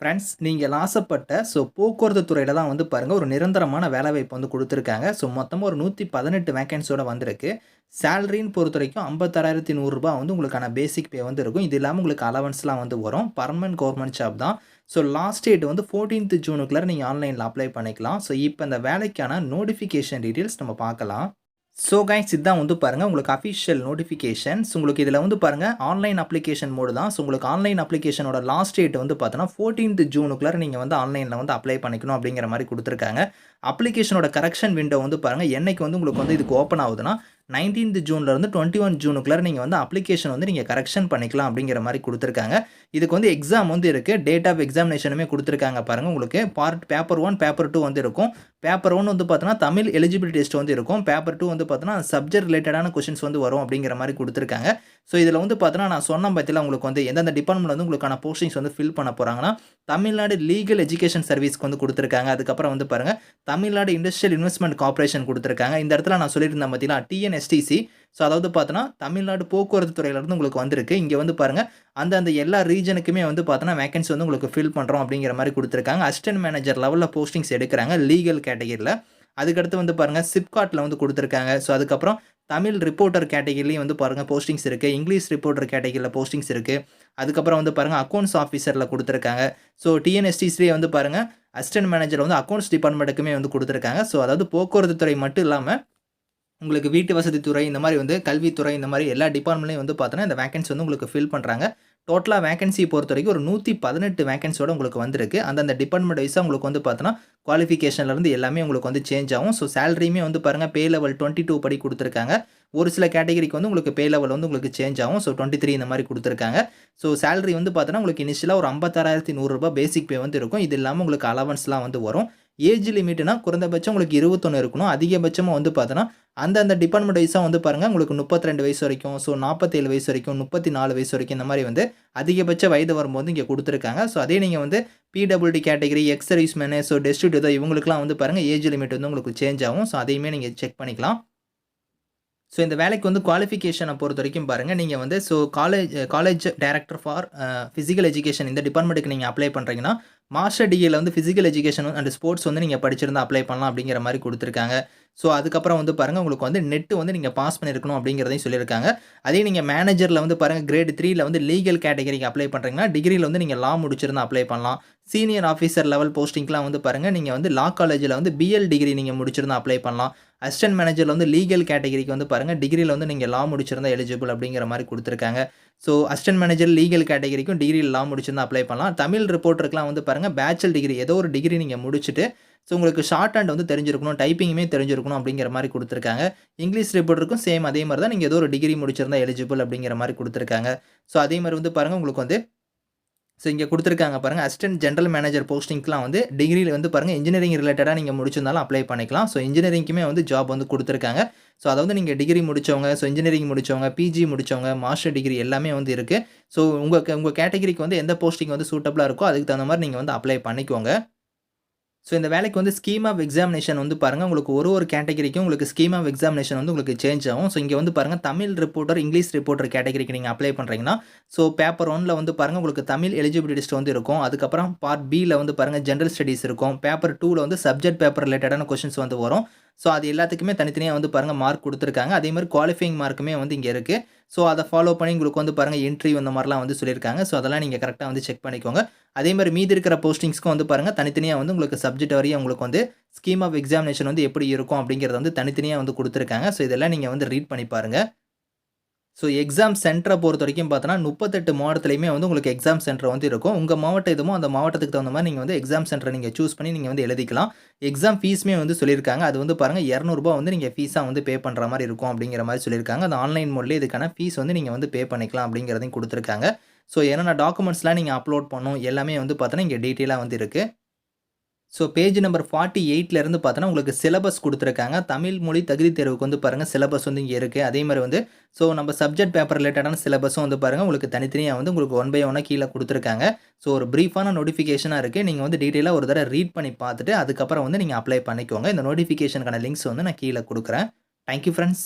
Friends நீங்கள் ஆசைப்பட்ட so போக்குவரத்து துறையில் தான் வந்து பாருங்கள் ஒரு நிரந்தரமான வேலைவாய்ப்பு வந்து கொடுத்துருக்காங்க. ஸோ மொத்தமாக ஒரு நூற்றி பதினெட்டு வேக்கன்ஸோட வந்திருக்கு. சேலரின்னு பொறுத்த வரைக்கும் ஐம்பத்தாறாயிரத்தி நூறுரூபா வந்து உங்களுக்கான பேசிக் பே வந்து இருக்கும் இது இல்லாமல் உங்களுக்கு அலவன்ஸ்லாம் வந்து வரும். பர்மனன்ட் கவர்மெண்ட் ஜாப் தான். ஸோ லாஸ்ட் டேட் வந்து ஃபோர்டீன்த் ஜூனுக்குள்ளே நீங்கள் ஆன்லைனில் அப்ளை பண்ணிக்கலாம். ஸோ இப்போ இந்த வேலைக்கான நோட்டிஃபிகேஷன் டீட்டெயில்ஸ் நம்ம பார்க்கலாம். ஸோ கைஸ் இதுதான் வந்து பாருங்கள் உங்களுக்கு அஃபிஷியல் நோட்டிஃபிகேஷன்ஸ் உங்களுக்கு இதில் வந்து பாருங்கள் ஆன்லைன் அப்ளிகேஷன் மோடு தான். ஸோ உங்களுக்கு ஆன்லைன் அப்ளிகேஷனோட லாஸ்ட் டேட் வந்து பார்த்தோன்னா ஃபோர்டீன்த் ஜூனுக்குள்ளே நீங்கள் வந்து ஆன்லைனில் வந்து அப்ளை பண்ணிக்கணும் அப்படிங்கிற மாதிரி கொடுத்துருக்காங்க. அப்ளிகேஷனோட கரெக்ஷன் விண்டோ வந்து பாருங்கள் என்றைக்கு வந்து உங்களுக்கு வந்து இதுக்கு ஓப்பன் ஆகுதுன்னா நைன்டீன்த் ஜூன்லேருந்து டுவெண்ட்டி ஒன் ஜூனுக்குள்ளே நீங்கள் வந்து அப்ளிகேஷன் வந்து நீங்கள் கரெக்ஷன் பண்ணிக்கலாம் அப்படிங்கிற மாதிரி கொடுத்துருக்காங்க. இதுக்கு வந்து எக்ஸாம் வந்து இருக்குது டேட் ஆஃப் எக்ஸாமினேஷனுமே கொடுத்துருக்காங்க பாருங்கள் உங்களுக்கு. Part paper one paper two வந்து இருக்கும். பேப்பர் ஒன் வந்து பார்த்தோன்னா தமிழ் எலிஜிபிலிட்டி டெஸ்ட் வந்து இருக்கும். பேப்பர் டூ வந்து பார்த்தோன்னா சப்ஜெக்ட் ரிலேட்டடான கொஷின்ஸ் வந்து வரும் அப்படிங்கிற மாதிரி கொடுத்துருக்காங்க. ஸோ இதில் வந்து பார்த்தோன்னா நான் சொன்ன பற்றியில் உங்களுக்கு வந்து எந்தெந்த டிபார்ட்மெண்ட் வந்து உங்களுக்கான போஸ்டிங்ஸ் வந்து ஃபில் பண்ண போகிறாங்கன்னா தமிழ்நாடு லீகல் எஜுகேஷன் சர்வீஸ்க்கு வந்து கொடுத்துருக்காங்க. அதுக்கப்புறம் வந்து பாருங்கள் தமிழ்நாடு இண்டஸ்ட்ரியல் இன்வெஸ்ட்மெண்ட் கார்பரேஷன் கொடுத்துருக்காங்க. இந்த இடத்துல நான் சொல்லியிருந்தேன் பார்த்தீங்கன்னா டிஎன்எஸ்டிசி ஸோ அதாவது பார்த்தோன்னா தமிழ்நாடு போக்குவரத்து துறையிலேருந்து உங்களுக்கு வந்திருக்கு. இங்கே வந்து பாருங்கள் அந்த அந்த எல்லா ரீஜனுக்குமே வந்து பார்த்தோன்னா வேகன்சி வந்து உங்களுக்கு ஃபில் பண்ணுறோம் அப்படிங்கிற மாதிரி கொடுத்துருக்காங்க. அசிஸ்டன்ட் மேனேஜர் லெவலில் போஸ்டிங்ஸ் எடுக்கிறாங்க லீகல் கேட்டகரியில் அதுக்கடுத்து வந்து பாருங்கள் சிப்காட்டில் வந்து கொடுத்துருக்காங்க. ஸோ அதுக்கப்புறம் தமிழ் ரிப்போர்ட்டர் கேட்டகிரிலையும் வந்து பாருங்கள் போஸ்டிங்ஸ் இருக்குது இங்கிலீஷ் ரிப்போர்ட்டர் கேட்டகிரியில் போஸ்டிங்ஸ் இருக்குது அதுக்கப்புறம் வந்து பாருங்கள் அக்கௌண்ட்ஸ் ஆஃபீஸரில் கொடுத்துருக்காங்க. ஸோ டிஎன்எஸ்டிஸ்லேயே வந்து பாருங்கள் அசிஸ்டன்ட் மேனேஜர் வந்து அக்கௌண்ட்ஸ் டிபார்ட்மெண்ட்டுக்குமே வந்து கொடுத்துருக்காங்க. ஸோ அதாவது போக்குவரத்து துறை மட்டும் இல்லாமல் உங்களுக்கு வீட்டு வசதித்துறை இந்த மாதிரி வந்து கல்வித்துறை இந்த மாதிரி எல்லா டிபார்ட்மெண்ட்லையும் வந்து பார்த்தோன்னா இந்த வேகன்சி வந்து உங்களுக்கு ஃபில் பண்ணுறாங்க டோட்டலாக வேகன்சி பொறுத்த வரைக்கும் ஒரு நூற்றி பதினெட்டு வேகன்சியோட உங்களுக்கு வந்திருக்கு. அந்தந்த டிபார்ட்மெண்ட் வைஸாக உங்களுக்கு வந்து பார்த்தோன்னா குவாலிஃபிகேஷன்லேருந்து எல்லாமே உங்களுக்கு வந்து சேஞ்ச் ஆகும். ஸோ சேலரியுமே வந்து பாருங்கள் பே லெவல் டுவெண்ட்டி டூ படி கொடுத்துருக்காங்க. ஒரு சில கேட்டகரிக்கு வந்து உங்களுக்கு பே லெவல் வந்து உங்களுக்கு சேஞ்ச் ஆகும். ஸோ டுவெண்ட்டி த்ரீ இந்த மாதிரி கொடுத்துருக்காங்க. ஸோ சேலரி வந்து பார்த்தோன்னா உங்களுக்கு இனிஷியலாக ஒரு ஐம்பத்தாறாயிரத்தி நூறுரூபா பேசிக் பே வந்து இருக்கும். இது இல்லாமல் உங்களுக்கு அலவன்ஸ்லாம் வந்து வரும். ஏஜ் லிமிட்னா குறைந்தபட்சம் உங்களுக்கு இருபத்தொன்று இருக்கணும். அதிகபட்சமாக வந்து பார்த்தோன்னா அந்தந்த டிபார்ட்மெண்ட் வைஸாக வந்து பாருங்கள் உங்களுக்கு முப்பத்தி ரெண்டு வயசு வரைக்கும் ஸோ நாற்பத்தேழு வயசு வரைக்கும் முப்பத்தி நாலு வயசு வரைக்கும் இந்த மாதிரி வந்து அதிகபட்ச வயது வரும்போது இங்கே கொடுத்துருக்காங்க. ஸோ அதே நீங்கள் வந்து PWD category ex servicemen so destitute ஏதோ இவங்களுக்குலாம் வந்து பாருங்கள் ஏஜ் லிமிட் வந்து உங்களுக்கு சேஞ்ச் ஆகும். ஸோ அதையுமே நீங்கள் செக் பண்ணிக்கலாம். ஸோ இந்த வேலைக்கு வந்து குவாலிஃபிகேஷனை பொறுத்த வரைக்கும் பாருங்கள் நீங்கள் வந்து so college college director for physical education இந்த டிபார்ட்மெண்ட்டுக்கு நீங்கள் அப்ளை பண்ணுறீங்கன்னா மாஸ்டர் டிகிரியில் வந்து ஃபிசிக்கல் எஜுகேஷன் அண்ட் ஸ்போர்ட்ஸ் வந்து நீங்கள் படிச்சிருந்தா அப்ளை பண்ணலாம் அப்படிங்கிற மாதிரி கொடுத்துருக்காங்க. ஸோ அதுக்கப்புறம் வந்து பாருங்கள் உங்களுக்கு வந்து நெட்டு வந்து நீங்கள் பாஸ் பண்ணியிருக்கணும் அப்படிங்கிறதையும் சொல்லியிருக்காங்க. அதே நீங்கள் மேனேஜரில் வந்து பாருங்கள் கிரேட் த்ரீயில் வந்து லீகல் கேட்டகரிக்கு அப்ளை பண்ணுறீங்கன்னா டிகிரியில் வந்து நீங்கள் லா முடிச்சிருந்தா அப்ளை பண்ணலாம். சீனியர் ஆஃபீஸர் லெவல் போஸ்டிங்லாம் வந்து பாருங்கள் நீங்கள் வந்து லா காலேஜில் வந்து பிஎல் டிகிரி நீங்கள் முடிச்சிருந்தா அப்ளை பண்ணலாம். அசிஸ்டன்ட் மேனேஜரில் வந்து லீகல் கேட்டகரிக்கு வந்து பாருங்கள் டிகிரியில் வந்து நீங்கள் லா முடிச்சிருந்தா எலிஜிபிள் அப்படிங்கிற மாதிரி கொடுத்துருக்காங்க. ஸோ அசிஸ்டன்ட் மேனேஜர் லீகல் கேட்டகரிக்கும் டிகிரியில் லா முடிச்சிருந்தா அப்ளை பண்ணலாம். தமிழ் ரிப்போர்ட்டருக்குலாம் வந்து பாருங்கள் பேச்சுலர் டிகிரி ஏதோ ஒரு டிகிரி நீங்கள் முடிச்சுட்டு ஸோ உங்களுக்கு ஷார்ட் ஹேண்ட் வந்து தெரிஞ்சிருக்கணும் டைப்பிங்குமே தெரிஞ்சிருக்கணும் அப்படிங்கிற மாதிரி கொடுத்துருக்காங்க. இங்கிலீஷ் ரிப்போர்ட்டருக்கும் சேம் அதே மாதிரி தான் நீங்கள் ஏதோ ஒரு டிகிரி முடிச்சிருந்தா எலிஜிபிள் அப்படிங்கிற மாதிரி கொடுத்துருக்காங்க. ஸோ அதே மாதிரி வந்து பாருங்கள் உங்களுக்கு வந்து ஸோ இங்கே கொடுத்துருக்காங்க பாருங்கள் அசிஸ்டன்ட் ஜென்ரல் மேனேஜர் போஸ்டிங்க்குலாம் வந்து டிகிரியில் வந்து பாருங்கள் இன்ஜினியரிங் ரிலேட்டடாக நீங்கள் முடிச்சிருந்தாலும் அப்ளை பண்ணிக்கலாம். ஸோ இன்ஜினியரிங்க்குமே வந்து ஜாப் வந்து கொடுத்துருக்காங்க. ஸோ அதை வந்து நீங்கள் டிகிரி முடித்தவங்க ஸோ இன்ஜினியரிங் முடித்தவங்க பிஜி முடித்தவங்க மாஸ்டர் டிகிரி எல்லாமே வந்து இருக்குது ஸோ உங்கள் உங்கள் கேட்டகிரிக்கு வந்து எந்த போஸ்டிங் வந்து சூட்டபுளாக இருக்கோ அதுக்கு தகுந்த மாதிரி நீங்கள் வந்து அப்ளை பண்ணிக்கோங்க. ஸோ இந்த வேலைக்கு வந்து ஸ்கீம் ஆஃப் எக்ஸாமினேஷன் வந்து பாருங்கள் உங்களுக்கு ஒரு ஒரு கேட்டகரிக்கும் உங்களுக்கு ஸ்கீம் ஆஃப் எக்ஸாமினேஷன் வந்து உங்களுக்கு சேஞ்ச் ஆகும். ஸோ இங்கே வந்து பாருங்கள் தமிழ் ரிப்போர்ட்டர் இங்கிலீஷ் ரிப்போர்ட்டர் கேட்டகரிக்கு நீங்கள் அப்ளை பண்ணுறீங்கன்னா ஸோ பேப்பர் ஒனில் வந்து பாருங்கள் உங்களுக்கு தமிழ் எலிஜிபிலிட்டி டெஸ்ட் வந்து இருக்கும். அதுக்கப்புறம் பார்ட் பியில் வந்து பாருங்கள் ஜென்ரல் ஸ்டடீஸ் இருக்கும். பேப்பர் டூவில் வந்து சப்ஜெக்ட் பேப்பர் ரிலேட்டடான கொஷின்ஸ் வந்து வரும். ஸோ அது எல்லாத்துக்குமே தனித்தனியாக வந்து பாருங்கள் மார்க் கொடுத்துருக்காங்க. அதே மாதிரி குவாலிஃபைங் மார்க்குமே வந்து இங்கே இருக்குது ஸோ அதை ஃபாலோ பண்ணி உங்களுக்கு வந்து பாருங்கள் என்ட்ரி அந்த மாதிரிலாம் வந்து சொல்லியிருக்காங்க. ஸோ அதெல்லாம் நீங்கள் கரெக்டாக வந்து செக் பண்ணிக்கோங்க. அதே மாதிரி மீதி இருக்கிற போஸ்டிங்ஸ்க்கும் வந்து பாருங்கள் தனித்தனியாக வந்து உங்களுக்கு சப்ஜெக்ட் வரையும் உங்களுக்கு வந்து ஸ்கீம் ஆஃப் எக்ஸாமினேஷன் வந்து எப்படி இருக்கும் அப்படிங்கிறத வந்து தனித்தனியாக வந்து கொடுத்துருக்காங்க. ஸோ இதெல்லாம் நீங்கள் வந்து ரீட் பண்ணி பாருங்கள் ஸோ எக்ஸாம் சென்டரை பொறுத்த வரைக்கும் பார்த்தோன்னா முப்பத்தெட்டு மாவட்டத்துலையுமே வந்து உங்களுக்கு எக்ஸாம் சென்டர் வந்து இருக்கும். உங்கள் மாவட்டம் இதுமோ அந்த மாவட்டத்துக்கு தகுந்த மாதிரி நீங்கள் வந்து எக்ஸாம் சென்டரை நீங்கள் சூஸ் பண்ணி நீங்கள் வந்து எழுதிக்கலாம். எக்ஸாம் ஃபீஸுமே வந்து சொல்லியிருக்காங்க. அது வந்து பாருங்கள் இரநூறுபா வந்து நீங்கள் ஃபீஸாக வந்து பே பண்ணுற மாதிரி இருக்கும் அப்படிங்கிற மாதிரி சொல்லியிருக்காங்க. அந்த ஆன்லைன் மோட்லேயே இதுக்கான ஃபீஸ் வந்து நீங்கள் வந்து பே பண்ணிக்கலாம் அப்படிங்கிறதையும் கொடுத்துருக்காங்க. ஸோ என்னென்ன டாக்குமெண்ட்ஸ்லாம் நீங்கள் அப்லோட் பண்ணணும் எல்லாமே வந்து பார்த்தோன்னா இங்கே டீட்டெயிலாக வந்து இருக்குது ஸோ பேஜ் நம்பர் ஃபார்ட்டி எயிட்லேருந்து பார்த்தோன்னா உங்களுக்கு சிலபஸ் கொடுத்துருக்காங்க. தமிழ் மொழி தகுதி தேர்வுக்கு வந்து பாருங்கள் சிலபஸ் வந்து இங்கே இருக்குது அதே மாதிரி வந்து ஸோ நம்ம சப்ஜெக்ட் பேப்பர் ரிலேட்டடான சிலபஸும் வந்து பாருங்கள் உங்களுக்கு தனித்தனியாக வந்து உங்களுக்கு ஒன் பை ஒன்னாக கீழே கொடுத்துருக்காங்க. ஸோ ஒரு ப்ரீஃபான நோட்டிஃபிகேஷனாக இருக்குது நீங்கள் வந்து டீட்டெயிலாக ஒரு தடவை ரீட் பண்ணி பார்த்துட்டு அதுக்கப்புறம் வந்து நீங்கள் அப்ளை பண்ணிக்கோங்க. இந்த நோட்டிஃபிகேஷனுக்கான லிங்க்ஸ் வந்து நான் கீழே கொடுக்குறேன். Thank you friends